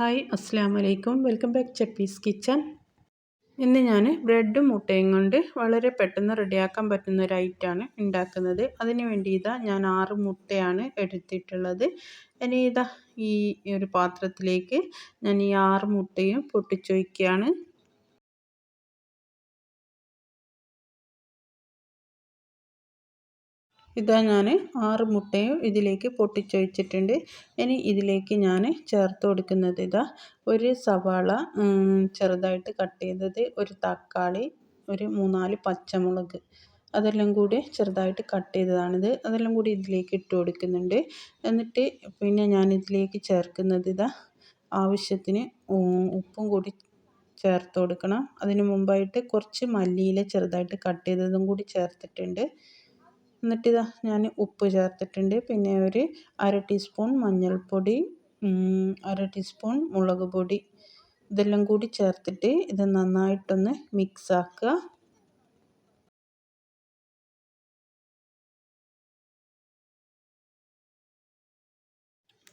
Hi അസ്സാം വലൈക്കും welcome back ചെപ്പീസ് kitchen. ഇന്ന് ഞാൻ ബ്രെഡും മുട്ടയും കൊണ്ട് വളരെ പെട്ടെന്ന് റെഡിയാക്കാൻ പറ്റുന്ന ഒരു ഐറ്റമാണ് ഉണ്ടാക്കുന്നത്. അതിന് വേണ്ടി ഇതാ ഞാൻ ആറ് മുട്ടയാണ് എടുത്തിട്ടുള്ളത്. ഇനി ഇതാ ഈ ഒരു പാത്രത്തിലേക്ക് ഞാൻ ഈ ആറ് മുട്ടയും പൊട്ടിച്ചൊഴിക്കുകയാണ്. ഇതാ ഞാൻ ആറ് മുട്ടയും ഇതിലേക്ക് പൊട്ടിച്ചൊഴിച്ചിട്ടുണ്ട്. ഇനി ഇതിലേക്ക് ഞാൻ ചേർത്ത് കൊടുക്കുന്നത് ഇതാ ഒരു സവാള ചെറുതായിട്ട് കട്ട് ചെയ്തത് ഒരു തക്കാളി ഒരു മൂന്നാൽ പച്ചമുളക്. അതെല്ലാം കൂടി ചെറുതായിട്ട് കട്ട് ചെയ്തതാണിത്. അതെല്ലാം കൂടി ഇതിലേക്ക് ഇട്ട് കൊടുക്കുന്നുണ്ട്. എന്നിട്ട് പിന്നെ ഞാൻ ഇതിലേക്ക് ചേർക്കുന്നത് ഇതാ ആവശ്യത്തിന് ഉപ്പും കൂടി ചേർത്ത് കൊടുക്കണം. അതിന് മുമ്പായിട്ട് കുറച്ച് മല്ലിയില ചെറുതായിട്ട് കട്ട് ചെയ്തതും കൂടി ചേർത്തിട്ടുണ്ട്. എന്നിട്ടിതാ ഞാൻ ഉപ്പ് ചേർത്തിട്ടുണ്ട്. പിന്നെ ഒരു അര ടീസ്പൂൺ മഞ്ഞൾപ്പൊടി അര ടീസ്പൂൺ മുളക് പൊടി. ഇതെല്ലാം കൂടി ചേർത്തിട്ട് ഇത് നന്നായിട്ടൊന്ന് മിക്സ് ആക്കുക.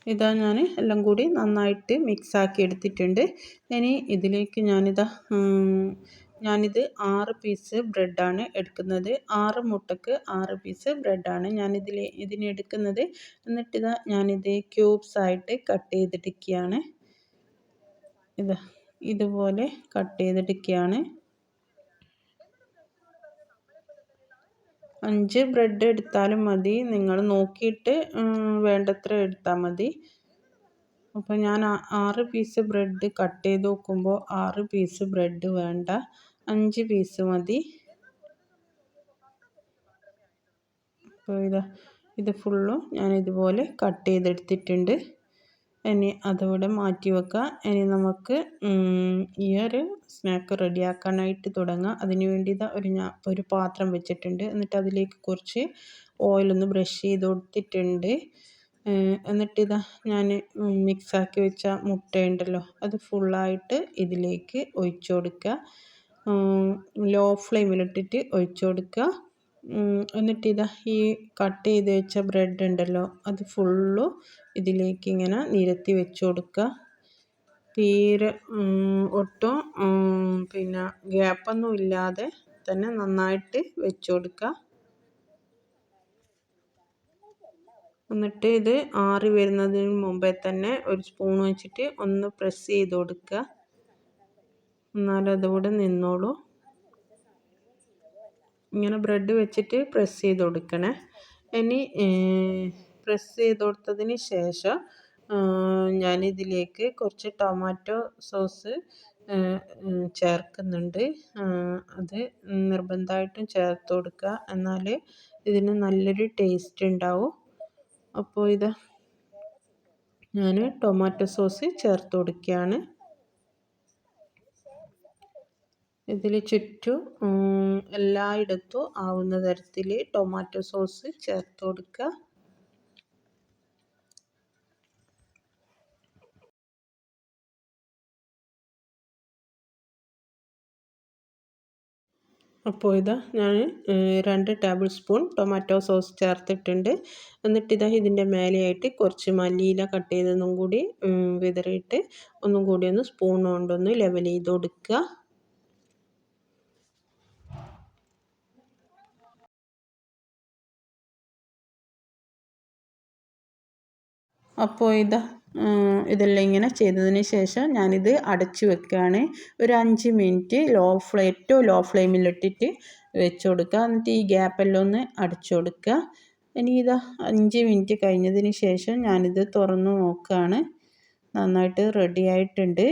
ഇതാ ഞാൻ എല്ലാം കൂടി നന്നായിട്ട് മിക്സാക്കി എടുത്തിട്ടുണ്ട്. ഇനി ഇതിലേക്ക് ഞാനിതാ ഞാനിത് ആറ് പീസ് ബ്രെഡാണ് എടുക്കുന്നത്. ആറ് മുട്ടക്ക് ആറ് പീസ് ബ്രെഡാണ് ഞാനിതിൽ എന്നിട്ട് എന്നിട്ടിതാ ഞാനിത് ക്യൂബ്സ് ആയിട്ട് കട്ട് ചെയ്തെടുക്കുകയാണ് ഇതാ ഇതുപോലെ കട്ട് ചെയ്തെടുക്കുകയാണ് അഞ്ച് ബ്രെഡ് എടുത്താലും മതി. നിങ്ങൾ നോക്കിയിട്ട് വേണ്ടത്ര എടുത്താൽ മതി. അപ്പോൾ ഞാൻ ആറ് പീസ് ബ്രെഡ് കട്ട് ചെയ്ത് നോക്കുമ്പോൾ ആറ് പീസ് ബ്രെഡ് വേണ്ട. അഞ്ച് പീസ് മതി. അപ്പോൾ ഇതാ ഇത് ഫുള്ളും ഞാൻ ഇതുപോലെ കട്ട് ചെയ്തെടുത്തിട്ടുണ്ട്. ഇനി അതിവിടെ മാറ്റി വെക്കുക ഇനി നമുക്ക് ഈ ഒരു സ്നാക്ക് റെഡിയാക്കാനായിട്ട് തുടങ്ങാം. അതിന് വേണ്ടി ഇതാ ഒരു ഞാൻ ഒരു പാത്രം വെച്ചിട്ടുണ്ട്. എന്നിട്ട് അതിലേക്ക് കുറച്ച് ഓയിലൊന്ന് ബ്രഷ് ചെയ്ത് കൊടുത്തിട്ടുണ്ട്. എന്നിട്ടിതാ ഞാൻ മിക്സാക്കി വെച്ച മുട്ടയുണ്ടല്ലോ അത് ഫുള്ളായിട്ട് ഇതിലേക്ക് ഒഴിച്ചു കൊടുക്കുക. ലോ ഫ്ലെയിമിലിട്ടിട്ട് ഒഴിച്ചു കൊടുക്കുക. എന്നിട്ട് ഇതാ ഈ കട്ട് ചെയ്ത് വെച്ച ബ്രെഡ് ഉണ്ടല്ലോ അത് ഫുള്ളും ഇതിലേക്ക് ഇങ്ങനെ നിരത്തി വെച്ച് കൊടുക്കുക. തീരെ ഒട്ടും പിന്നെ ഗ്യാപ്പൊന്നും ഇല്ലാതെ തന്നെ നന്നായിട്ട് വെച്ച് കൊടുക്കുക. എന്നിട്ട് ഇത് ആറി വരുന്നതിന് മുമ്പേ തന്നെ ഒരു സ്പൂൺ വെച്ചിട്ട് ഒന്ന് പ്രസ് ചെയ്ത് കൊടുക്കുക. എന്നാലും അതുകൂടെ നിന്നോളൂ. ഇങ്ങനെ ബ്രെഡ് വെച്ചിട്ട് പ്രസ് ചെയ്ത് കൊടുക്കണേ. ഇനി പ്രസ് ചെയ്ത് കൊടുത്തതിന് ശേഷം ഞാനിതിലേക്ക് കുറച്ച് ടൊമാറ്റോ സോസ് ചേർക്കുന്നുണ്ട്. അത് നിർബന്ധമായിട്ടും ചേർത്ത് കൊടുക്കുക. എന്നാൽ ഇതിന് നല്ലൊരു ടേസ്റ്റ് ഉണ്ടാവും. അപ്പോൾ ഇത് ഞാൻ ടൊമാറ്റോ സോസ് ചേർത്ത് കൊടുക്കുകയാണ്. ഇതിൽ ചുറ്റും എല്ലായിടത്തും ആവുന്ന തരത്തിൽ ടൊമാറ്റോ സോസ് ചേർത്ത് കൊടുക്കുക അപ്പോൾ ഇതാ ഞാൻ രണ്ട് ടേബിൾ സ്പൂൺ ടൊമാറ്റോ സോസ് ചേർത്തിട്ടുണ്ട്. എന്നിട്ട് ഇതാ ഇതിന്റെ മേലെയായിട്ട് കുറച്ച് മല്ലിയില കട്ട് ചെയ്തതും കൂടി വിതറിയിട്ട് ഒന്നും കൂടി ഒന്ന് സ്പൂൺ കൊണ്ടൊന്ന് ലെവൽ ചെയ്ത് കൊടുക്കുക അപ്പോൾ ഇതാ ഇതെല്ലാം ഇങ്ങനെ ചെയ്തതിന് ശേഷം ഞാനിത് അടച്ചു വെക്കുകയാണ്. ഒരു അഞ്ച് മിനിറ്റ് ലോ ഫ്ലെയിം ഏറ്റവും ലോ ഫ്ലെയിമിലിട്ടിട്ട് വെച്ച് കൊടുക്കുക. എന്നിട്ട് ഈ ഗ്യാപ്പെല്ലാം ഒന്ന് അടച്ചു കൊടുക്കുക. ഇനി ഇതാ അഞ്ച് മിനിറ്റ് കഴിഞ്ഞതിന് ശേഷം ഞാനിത് തുറന്നു നോക്കുകയാണ്. നന്നായിട്ട് റെഡി ആയിട്ടുണ്ട്.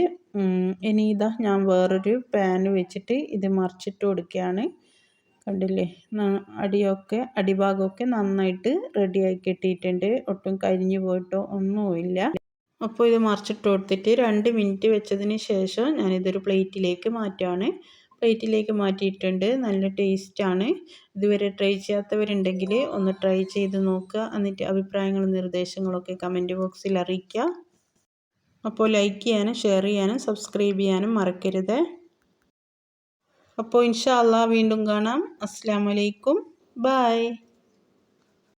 ഇനി ഇതാ ഞാൻ വേറൊരു പാൻ വെച്ചിട്ട് ഇത് മറിച്ചിട്ട് കൊടുക്കുകയാണ്. കണ്ടില്ലേ? അടിയൊക്കെ അടിഭാഗമൊക്കെ നന്നായിട്ട് റെഡിയായി കിട്ടിയിട്ടുണ്ട്. ഒട്ടും കരിഞ്ഞു പോയിട്ടോ ഒന്നുമില്ല. അപ്പോൾ ഇത് മറിച്ചിട്ട് കൊടുത്തിട്ട് രണ്ട് മിനിറ്റ് വെച്ചതിന് ശേഷം ഞാനിതൊരു പ്ലേറ്റിലേക്ക് മാറ്റുകയാണ് പ്ലേറ്റിലേക്ക് മാറ്റിയിട്ടുണ്ട്. നല്ല ടേസ്റ്റാണ്. ഇതുവരെ ട്രൈ ചെയ്യാത്തവരുണ്ടെങ്കിൽ ഒന്ന് ട്രൈ ചെയ്ത് നോക്കുക. എന്നിട്ട് അഭിപ്രായങ്ങളും നിർദ്ദേശങ്ങളൊക്കെ കമന്റ് ബോക്സിൽ അറിയിക്കുക. അപ്പോൾ ലൈക്ക് ചെയ്യാനും ഷെയർ ചെയ്യാനും സബ്സ്ക്രൈബ് ചെയ്യാനും മറക്കരുത്. അപ്പോൾ ഇൻഷാ അള്ളാ വീണ്ടും കാണാം. അസ്സാം വലൈക്കും ബായ്